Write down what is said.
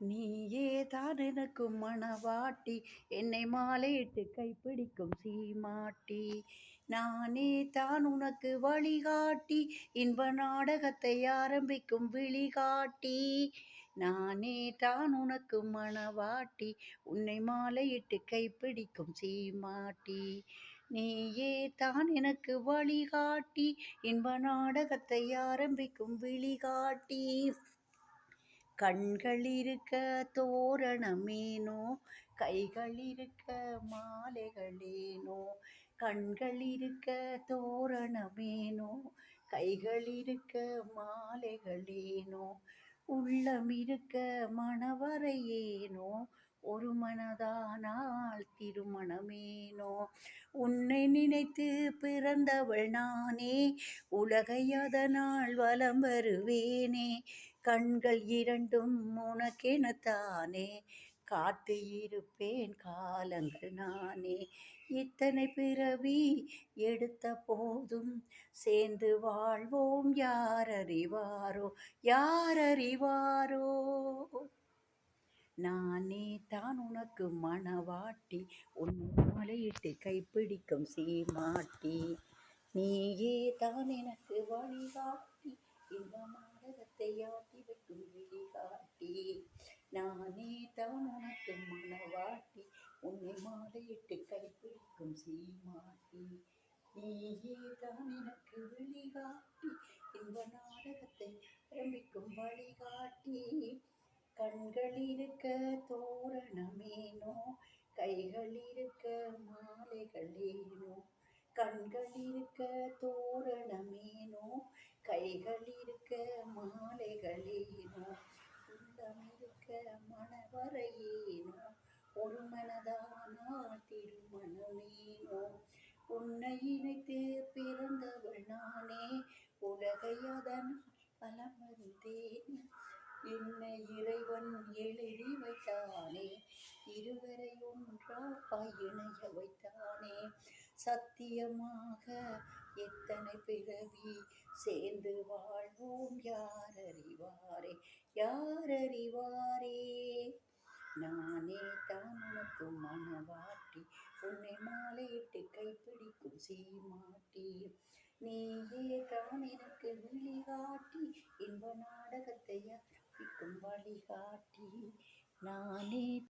நீயே தான் எனக்கு மணவாட்டி என்னை மாலையிட்டு கைப்பிடிக்கும் சீமாட்டி. நானே தான் உனக்கு வழிகாட்டி. இன்ப நாடகத்தை ஆரம்பிக்கும் விழிகாட்டி. நானே தான் உனக்கு மணவாட்டி உன்னை மாலையிட்டு கைப்பிடிக்கும் சீமாட்டி. நீயே தான் எனக்கு வழிகாட்டி. இன்ப நாடகத்தை ஆரம்பிக்கும் விழிகாட்டி. கண்களிருக்க தோரணமேனோ கைகளிருக்க மாலைகளேனோ கண்களிருக்க தோரணமேனோ கைகளிருக்க மாலைகளேனோ உள்ளம் இருக்க மணவரையேனோ ஒரு மனதானால் திருமணமேனோ உன்னை நினைத்து பிறந்தவள் நானே உலகை அதனால் வலம் வருவேனே கண்கள் இரண்டும் உனக்கெனத்தானே காத்து இருப்பேன் காலங்கள் நானே. இத்தனை பிறவி எடுத்த போதும் சேர்ந்து வாழ்வோம். யார் அறிவாரோ யார் அறிவாரோ நானே தான் உனக்கு மணவாட்டி உன் மலையிட்டு கைப்பிடிக்கும் சீமாட்டி. நீயே தான் எனக்கு வழிகாட்டி இந்த உலகத்தை ஆட்டி வைக்கும் விழிகாட்டி நானே தான் உனக்கு மனவாட்டி உன்னை மாலையிட்டு கைப்பிடிக்கும் சீமாட்டி. நீயே தான் எனக்கு விழிகாட்டி இந்த நாடகத்தை ஆரம்பிக்கும் வழிகாட்டி. கண்கள் இருக்க தோரணமேனோ கைகள் இருக்க மாலைகளேனோ கண்கள் இருக்க தோரணமேனோ மாலைகளேனோ உள்ளமிருக்க மணவரையேனோ ஒரு மனதானா திருமணமேனோ உன்னை இணைத்து பிறந்தவள் நானே உலகை அதன் பலம் என்னை இறைவன் எழுதி வைத்தானே இருவரை ஒன்றா இணைய வைத்தானே சத்தியமாக எத்தனை பிறவி சேர்ந்து வாழ் யார் அறிவாரே யார் அறிவாரே நானே தான் உனக்கு மனவாட்டி உன்னை மாலையிட்டு கைப்பிடிக்கும் சீமாட்டி. நீயே தான் எனக்கு விழிகாட்டி இன்ப நாடகத்தை ஆரம்பிக்கும் வழிகாட்டி. நானே